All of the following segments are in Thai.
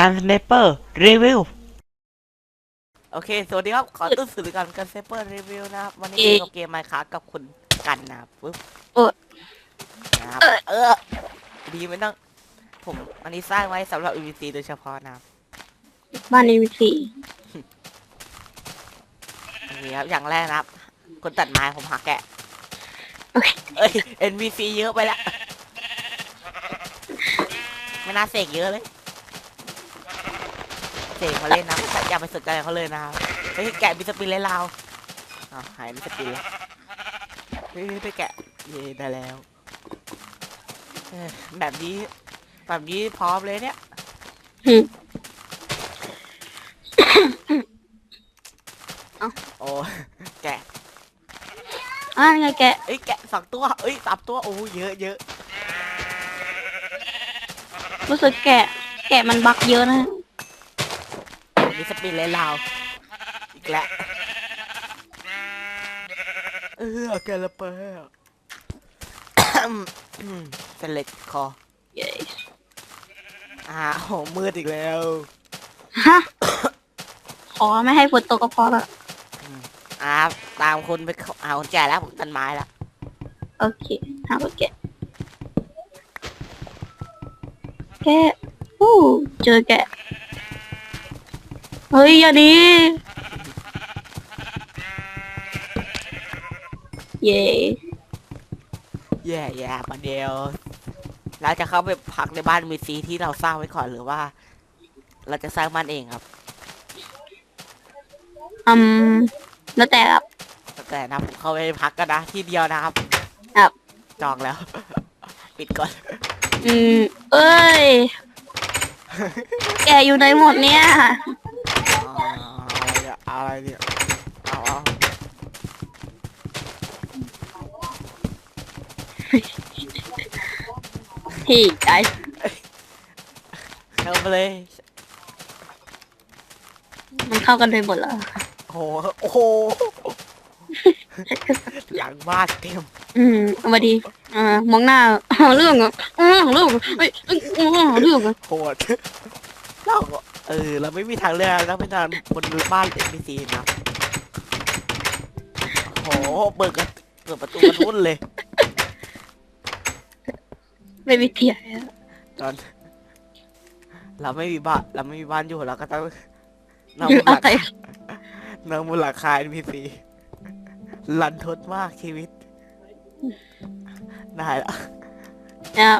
การสเนเปอร์รีวิวโอเค สวัสดีครับ ขอต้อนสู่รายการกันเซเปอร์รีวิวนะครับ วันนี้เอ๊ะอยู่กับเกมไมค์ครับกับคุณกันนะครับปึ๊บเออนะครับเออเออดีไม่ต้อง ผมอันนี้สร้างไว้สำหรับ EVC โดยเฉพาะนะครับ บ้านนี้มีสี่นี่ครับ อย่างแรกนะครับ คนตัดไม้ผมหาแกะโอเคเอ้ย NVC เยอะไปแล้วไม่น่าเสกเยอะเลย เสกมาเล่นนะอย่าไปสนใจเขาเลยนะครับเฮ้แกะมีสปินเลยเราอ้าวหายมีสปินแล้วไปแกะเย่ได้แล้วแบบนี้ แบบนี้พร้อมเลยเนี่ยโอ้แกะอ่าไงแกะเอ้ยแกะสองตัวเอ้ยสามตัวโอ้เยอะเยอะรู้สึกแกะ แกะมันบักเยอะนะ มีสปินเลยเราอีกแล้วเออแกละเปอร์เสล็ดคอเย้อ้าวมืดอีกแล้วฮะขอไม่ให้ฝนตกก็พอละอ่าตามคุณไปเข้าเอาแจแล้วผมตันไม้แล้วโอเคหาว่าแกะแกะอู้เจอแกะ เฮ้ยอย่านี้ เย้แย่แย่ประเดียว เราจะเข้าไปพักในบ้านมีซีที่เราสร้างไว้ก่อนหรือว่า เราจะสร้างบ้านเองครับอืมแล้วแต่ครับแต่นะผมเข้าไปพักกันนะที่เดียวนะครับ ครับ จองแล้ว ปิดก่อน อืม เอ้ย แกอยู่ไหนหมดเนี่ย อ่าอะไรเนี่ยอะไรเนี่ย เอาเอาพี่ไอ้เข้าไปเลย มันเข้ากันไปหมดแล้วโอ้โหโอ้โห หลังบ้านเต็ม อืมเอามาดีอ่ามองหน้าหาเรื่องอะอ่าหาเรื่องอะเฮ้ยอ่าหาเรื่องอะโหดเราก็ เออ เราไม่มีทางเลือกต้องไปนอนบนบ้านเอ็มบีซีนะโอ้โหเปิดกันเปิดประตูกันวุ่นเลย ไม่มีเถียงตอนเราไม่มีบ้านเราไม่มีบ้านอยู่เราก็ต้องนอนหรืบอนหอะลังไรนอนบนหลังคาเอ็มบีซีลันทดมากชีวิตได้แล้วเนี่ย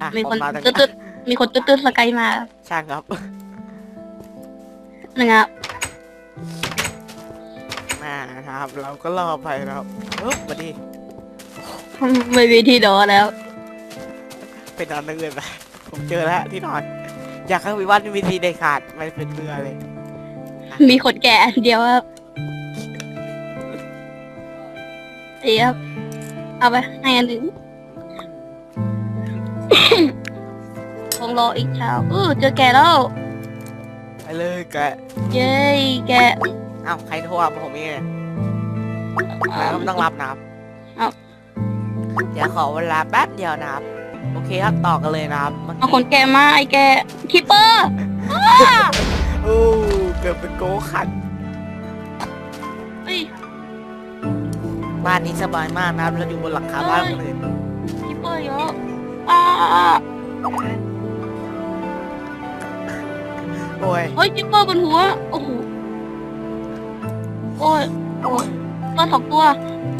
อะมีคนออกาตรงตืดๆมีคนตืดๆสกายมา ช่างครับ หนึ่งอะมานะครับ เราก็รอไปนะครับปึ๊บมาดิไม่มีที่นอนแล้ว ไปนอนนึงเลยไปผมเจอแล้วที่นอน อยากให้มีบ้านมีทีเด็ดขาดไม่เป็นเบื่อเลย มีคนแก่อันเดียวครับเดี๋ยวเอาไปให้อันหนึ่ง คงรออีกเช้าเออเจอแกแล้ว ไปเลยแกะเย้แกอ้าวใครโทรมาผมเอง แล้วก็ไม่ต้องรับนะครับ เอ้า เดี๋ยวขอเวลาแป๊บเดียวนะครับ โอเคครับต่อกันเลยนะครับเมื่อเอากี้คนแก่มาไอ้แกคิปเปอร์ โอ้เกือบเป็นโกขันเฮ้ยบ้านนี้สบายมากนะครับเราอยู่บนหลังคาบ้านคนอื่นคิปเปอร์เยอะอ่า โอ้ยเฮ้ยคิปเปอร์บนหัว โอ้โห โอ้ยโอ้ยตัวสองตัว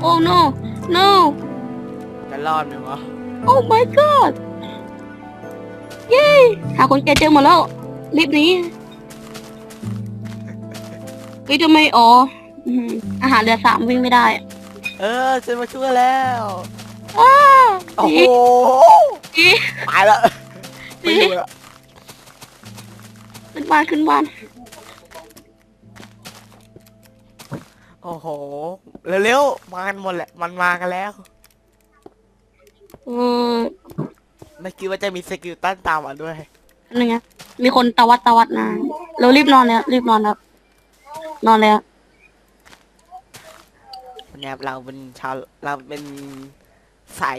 โอ้ no no จะรอดไหมวะ โอ้ my god เย้หาคนแก่เจอหมดแล้วรีบหนี้เฮ้ยทำไมอ๋ออืมอาหารเหลือสามวิ่งไม่ได้เออฉันมาช่วยแล้ว อ้าโอ้โหดีตายแล้วไม่อยู่แล้ว ขึ้นบ้านขึ้นบ้าน โอ้โห เร็วๆ มากันหมดแหละ มันมากันแล้ว เออไม่คิดว่าจะมีสกิลตันตามมาด้วยนึงนะมีคนตะวัดตะวัดนะเรารีบนอนแล้วรีบนอนแล้วนอนแล้ววันนี้เราเป็นชาวเราเป็นสาย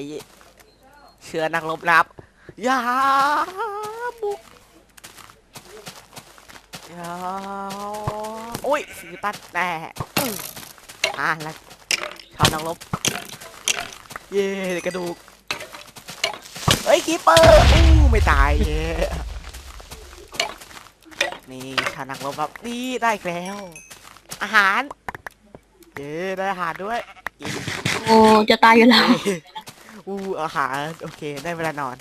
เชื้อนักรบนะครับอย่าบุกเดี๋ยว โอ้ยสิตันแต่อื้ออะแล้วชาวนักรบเย้กระดูก เฮ้ยคีเปอร์อู้ไม่ตายเย้นี่ชาวนักรบครับนี่ได้อีกแล้ว อาหาร เย้ได้อาหารด้วยกินโอ้จะตายอยู่แล้วอู้อาหาร โอเค ได้เวลานอน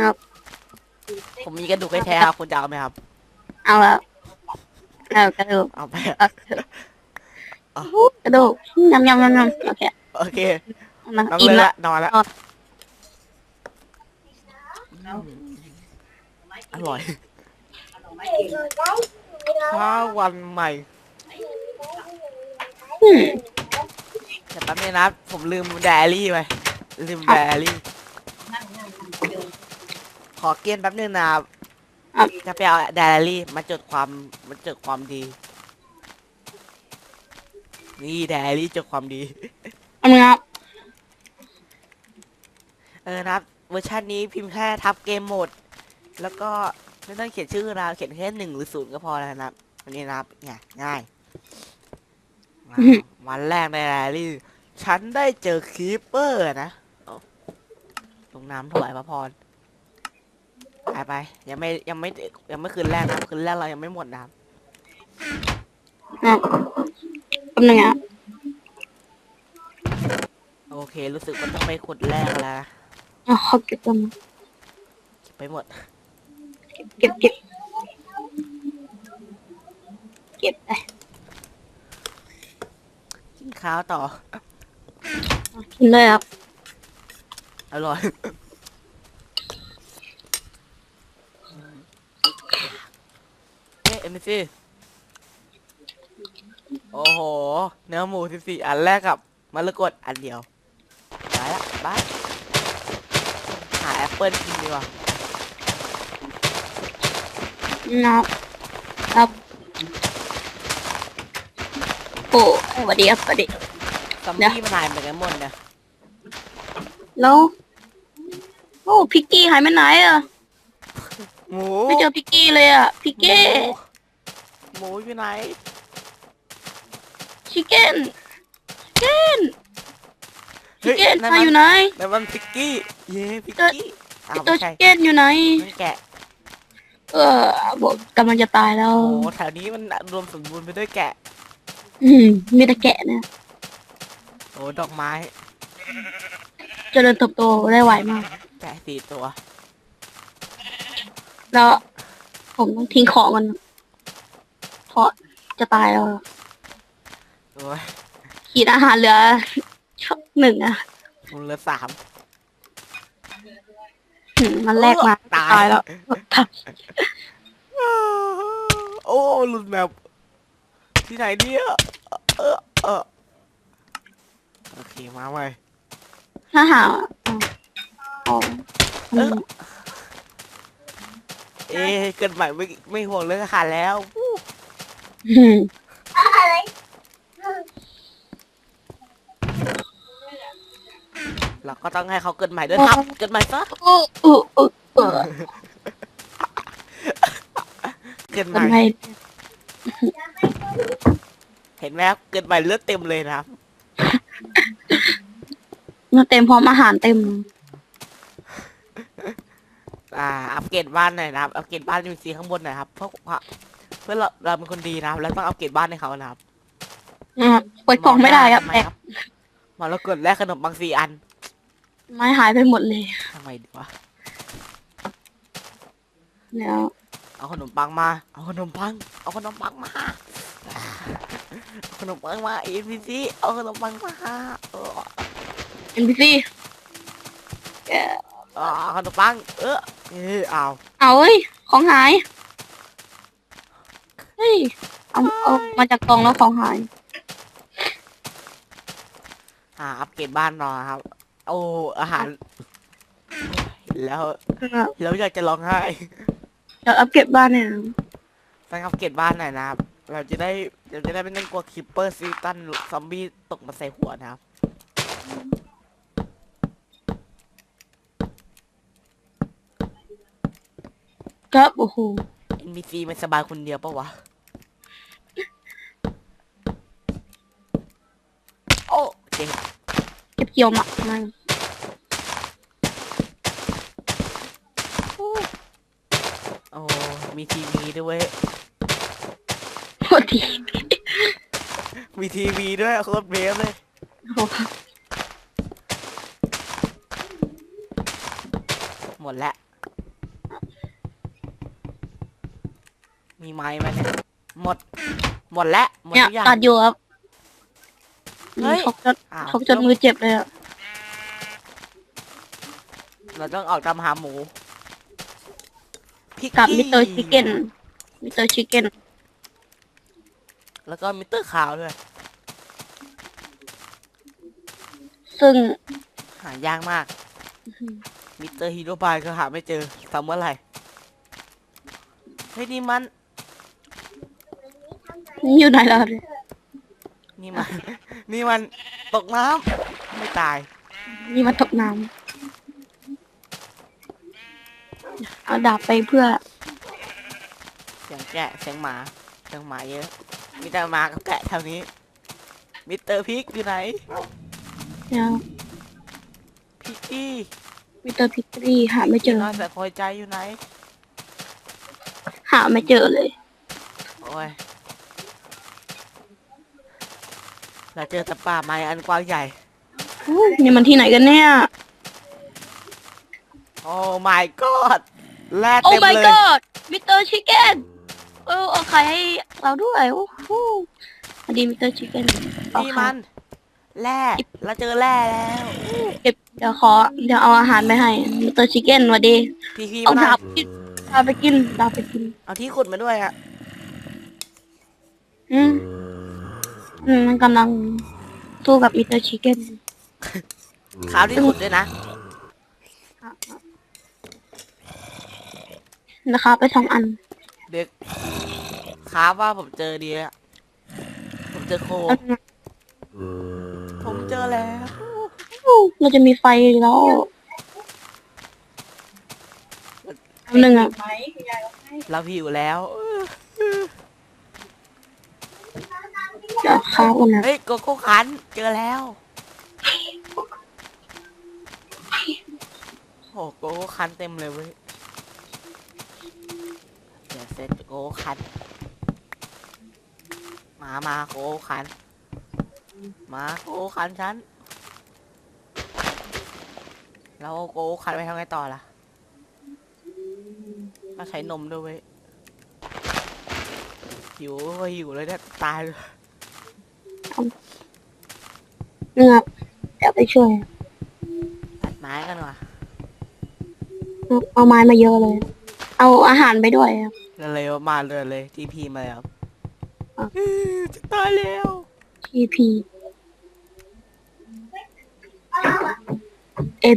ครับ ผมมีกระดูกให้แท้ครับคุณจะเอาไหมครับ เอาแล้วเอากระดูกเอาไปเอากระดูกยำยำยำยำโอเคโอเคนะนอนอิ่มเลยละละนอนละนอนอร่อยข้าววันใหม่อืมแต่แป๊บนึงนะผมลืมแดรี่ไปลืมแดรี่ข อเกียนแป๊บนึงนะครับครับจะไปเอาแดรี่มาจดความมาจดความดี นี่แดรี่จดความดี เอามือครับเออนะครับเวอร์ชันนี้พิมพ์แค่ทับเกมโหมด แล้วก็ไม่ต้องเขียนชื่อนะเขียนแค่หนึ่งหรือศูนย์ก็พอแล้วนะครับวันนี้นะครับง่ายง่ายว้าววันแรกในแรลลี่ฉันได้เจอคีปเปอร์นะเอาลงน้ำถวายพระพร ไปไปยังไม่ยังไม่ยังไม่คืนแรกนะครับคืนแรกเรายังไม่หมดนะครับครับแป๊บนึงครับโอเค รู้สึกว่าต้องไปขุดแรกแล้วนะอะเขาเก็บกันเก็บไปหมด เก็บเก็บเก็บไปกินข้าวต่อกินเลยครับอร่อย เอ๊ะเอ็มซีโอ้โห เนื้อหมูสิบสี่อันแรกกับมะละกดอันเดียวไปละบายหาแอปเปิลกินดีกว่านะครับครับโอ้สวัสดีครับสวัสดีซอมเดี๋ยวบี้มันหายไปกันหมดเนี่ยแล้วโอ้พิกกี้หายไปไหนอะ หมู ไม่เจอพิกกี้เลยอะ พิกหมูเก้ หมูอยู่ไหน ชิคเก้นชิคเก้นชิเฮ้คยเก้นนั่นมามันอยู่ไหนนั่นมันพิกกี้ เย้พิกกี้อ้าวตัไม่วชิใช่คเก้นอยู่ไหน นั่นแกะ เออบอกกำลังจะตายแล้ว โอ้โหแถวนี้มันรวมสมบูรณ์ไปด้วยแกะ อืมมีแต่แกะเนี่ยโอ้ดอกไม้ เจริญเติบโตได้ไวมาก แกะสี่ตัว แล้วผมต้องทิ้งของมัน เพราะจะตายแล้วโอ้ยขีดอาหารเหลือหนึ่งอะผมเหลือสามอืมมันแรกมาตายตายแล้วโอ้หลุดแบบที่ไหนเนี่ยเออเออโอเคมาใหม่ถ้าหาอ๋ออืมเอ๊ะเกิดใหม่ไม่ไม่ห่วงเรื่องอาหารแล้วอืม เราก็ต้องให้เขาเกิดใหม่ด้วยครับ เกิดใหม่ซะโอ้โอ้โอ้โอ้เกิดใหทำม่ไมเห็นไหมครับ เกิดใหม่เลือดเต็มเลยนะครับเนื้อเต็มพร้อมอาหารเต็ม อ่า อัปเกรดบ้านหน่อยนะครับ อัปเกรดบ้านมีซีข้างบนหน่อยครับ เพราะว่า เพื่อเราเราเป็นคนดีนะครับแล้วต้องอัปเกรดบ้านให้เขานะครับนะครับเปิดกล่องไม่ได้ครับทำแตกมาแล้วกดแลกขนมบางสีอันไม้หายไปหมดเลยทำไมดีวะแล้วเอาขนมปังมา เอาขนมปัง เอาขนมปังมาเอาขนมปังมาเอ็นพีซีเอาขนมปังมาเออ NPC แกเอาขนมปัง เออเออเอาเอาเอ้ยของหายเฮ้ ยเอาเอามาจากกล่องแล้วของหายอ่าอัปเกรดบ้านหน่อยครับ โอ้อาหาร แล้วแล้วอยากจะร้องไห้เดี๋ยวอัปเกรดบ้านเนี่ยต้องอัปเกรดบ้านหน่อยนะครับ เราจะได้เราจะได้ไม่ต้องกลัวคิปเปอร์ซีตันซอมบี้ตกมาใส่หัวนะครับครับโอ้โห NPC มันสบายคนเดียวปะวะ โอ้เจ๋งเก็บเกี่ยวหมักมาโอ้มีทีวีด้วยเวย โคตรดีมีทีวีด้วยโคตรเบฟเลย โอ้โหหมดแล้วมีไม้ไหมเนี่ยหมด หมดแล้วหมดเนี่ยทุกอย่างตัดอยู่ครับ เฮ้ยชกจนอ้าวชกจนมือเจ็บเลยอะเราต้องออกตามหาหมูพิกกับกี้มิสเตอร์ชิคเก้นมิสเตอร์ชิคเก้นแล้วก็มิสเตอร์ขาวด้วย ซึ่งหายากมาก มิสเตอร์ฮีโร่บายก็หาไม่เจอทำเมื่อไหร่เฮ้ยนี่มัน อยู่ไหนแล้วเนี่ย นี่มัน นี่มันตกน้ำไม่ตาย นี่มันตกน้ำเอาดาบไปเพื่อ เสียงแกะเสียงหมาเสียงหมาเยอะ มีแต่หมากับแกะแถวนี้ มิสเตอร์พิกอยู่ไหนเนี่ยพิกกี้มิสเตอร์พิกซี่หาไม่เจอน้อยแต่คอยใจอยู่ไหน หาไม่เจอเลย โอ้ย เราเจอแต่ป่าไม้อันกว้างใหญ่ อู้นี่มันที่ไหนกันเนี่ย โอ้ my god แร่โอ้ เต็ม my เลย god มิสเตอร์ชิคเก้นเออเอาไข่ให้เราด้วยโอ้โหสวัสดีมิสเตอร์ชิคเก้นนี่มัน แร่เราเจอแร่แล้ว เก็บเดี๋ยวขอ เดี๋ยวเอาอาหารไปให้มิสเตอร์ชิคเก้นสวัสดีพีพีเอามาหน่ดาอบกินดาบไปกินดาบไปกินเอาที่ขุดมาด้วยอะอืม อืมมันกำลังสู้กับมิสเตอร์ชิคเก้นขาวที่ขุดด้วยนะ นะคะไปสองอัน เด็กค้าว่าผมเจอดีอะผมเจอโค ผมเจอแล้ว เราจะมีไฟแล้วอันหนึ่งอะเราหิวแล้ว เดี๋ยวค้ากันะเฮ้ยโกโก้คันเจอแล้วโอ้โกโก้คันเต็มเลยเว้ยเดี๋ยวเสร็จโกโก้คันมามาโกโก้คันมาโกโก้คันฉันแล้วเอาโกโก้คันไปทำไงต่อล่ะก็ใช้นมด้วยเว้ยหิวก็หิวเลยเนี่ยตายเลย เนื้อเดี๋ยวไปช่วยตัดไม้กันว่ะเอาไม้มาเยอะเลย เอาอาหารไปด้วยครับ เร็วๆมาเลยเลยทีพีมาแล้วอะ อื้อจะตายแล้ว TP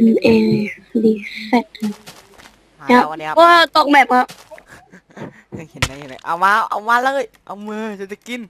M A D Z มาเดี๋ยวแล้ววันนี้ครับ ว่าตกแบบครับเห็นไหมเห็นไหมเอามา เอามาเลย เอามือจะจะกิน